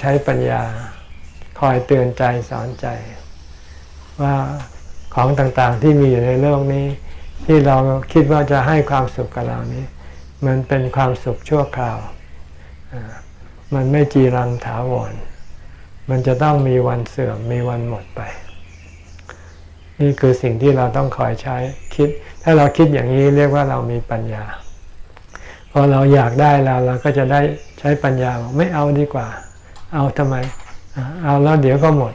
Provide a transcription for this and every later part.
ใช้ปัญญาคอยเตือนใจสอนใจ ว่าของต่างๆที่มีอยู่ในโลกนี้ ที่เราคิดว่าจะให้ความสุขกับเรานี้ มันเป็นความสุขชั่วคราว มันไม่จีรังถาวร มันจะต้องมีวันเสื่อมมีวันหมดไป นี่คือสิ่งที่เราต้องคอยใช้คิด ถ้าเราคิดอย่างนี้เรียกว่าเรามีปัญญา พอเราอยากได้แล้วเราก็จะได้ใช้ปัญญาไม่เอาดีกว่า เอาทำไม เอาแล้วเดี๋ยวก็หมด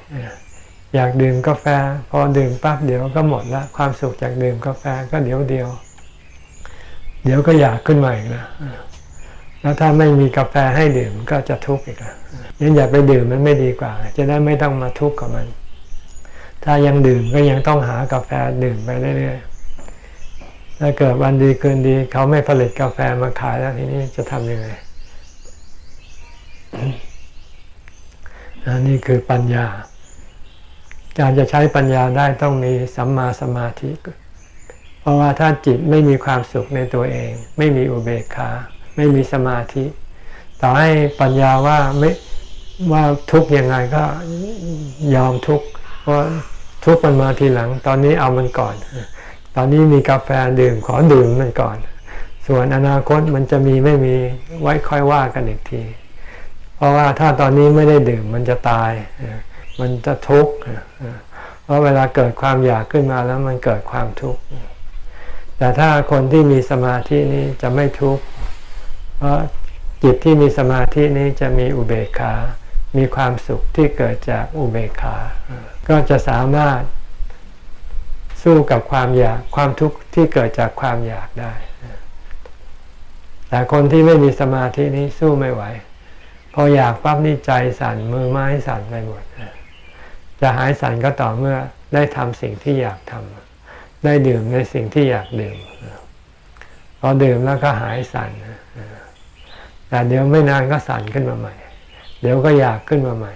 อยากดื่มกาแฟ พอดื่มปั๊บเดี๋ยวก็หมดละความสุขจากดื่มกาแฟก็เดี๋ยวเดียว เดี๋ยวก็อยากขึ้นมาอีกนะแล้วถ้าไม่มีกาแฟให้ดื่มก็จะทุกข์อีกนะงั้นอย่าไปดื่มมันไม่ดีกว่า จะได้ไม่ต้องมาทุกข์กับมัน ถ้ายังดื่มก็ยังต้องหากาแฟดื่มไปเรื่อยๆ ถ้าเกิดวันดีคืนดี เขาไม่ผลิตกาแฟมาขายแล้วทีนี้จะทำยังไง นนี้คือปัญญา การจะใช้ปัญญาได้ต้องมีสัมมาสมาธิ เพราะว่าถ้าจิตไม่มีความสุขในตัวเอง ไม่มีอุเบกขา ไม่มีสมาธิ ต่อให้ปัญญาว่าไม่ว่าทุกยังไงก็ยอมทุกเพราะทุกมันมาทีหลัง ตอนนี้เอามันก่อน ตอนนี้มีกาแฟดื่มขอดื่มมันก่อน ส่วนอนาคตมันจะมีไม่มีไว้ค่อยว่ากันอีกที ราะว่าถ้าตอนนี้ไม่ได้ดื่มมันจะตาย มันจะทุกข์เพราะเวลาเกิดความอยากขึ้นมาแล้วมันเกิดความทุกข์ แต่ถ้าคนที่มีสมาธินี้จะไม่ทุกข์ เพราะจิตที่มีสมาธินี้จะมีอุเบกขา มีความสุขที่เกิดจากอุเบกขา ก็จะสามารถสู้กับความอยาก ความทุกข์ที่เกิดจากความอยากได้ แต่คนที่ไม่มีสมาธินี้สู้ไม่ไหว พออยากปั๊บนี่ใจสั่นมือไม้สั่นไปหมด จะหายสั่นก็ต่อเมื่อได้ทำสิ่งที่อยากทำได้ดื่มในสิ่งที่อยากดื่มพอดื่มแล้วก็หายสั่นแต่เดี๋ยวไม่นานก็สั่นขึ้นมาใหม่ เดี๋ยวก็อยากขึ้นมาใหม่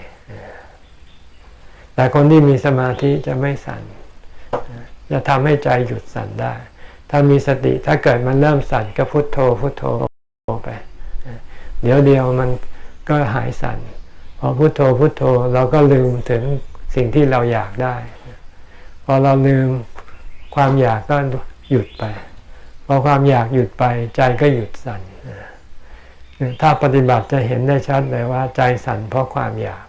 แต่คนที่มีสมาธิจะไม่สั่นจะทำให้ใจหยุดสั่นได้ ถ้ามีสติถ้าเกิดมันเริ่มสั่นก็พุโทโธพุโทโธไป เดี๋ยวเดียวมัน ก็หายสั่นพอพุโทโธพุโทโธเราก็ลืมถึงสิ่งที่เราอยากได้ พอเราลืมความอยากก็หยุดไป พอความอยากหยุดไปใจก็หยุดสั่นถ้าปฏิบัติจะเห็นได้ชัดเลยว่าใจสั่นเพราะความอยาก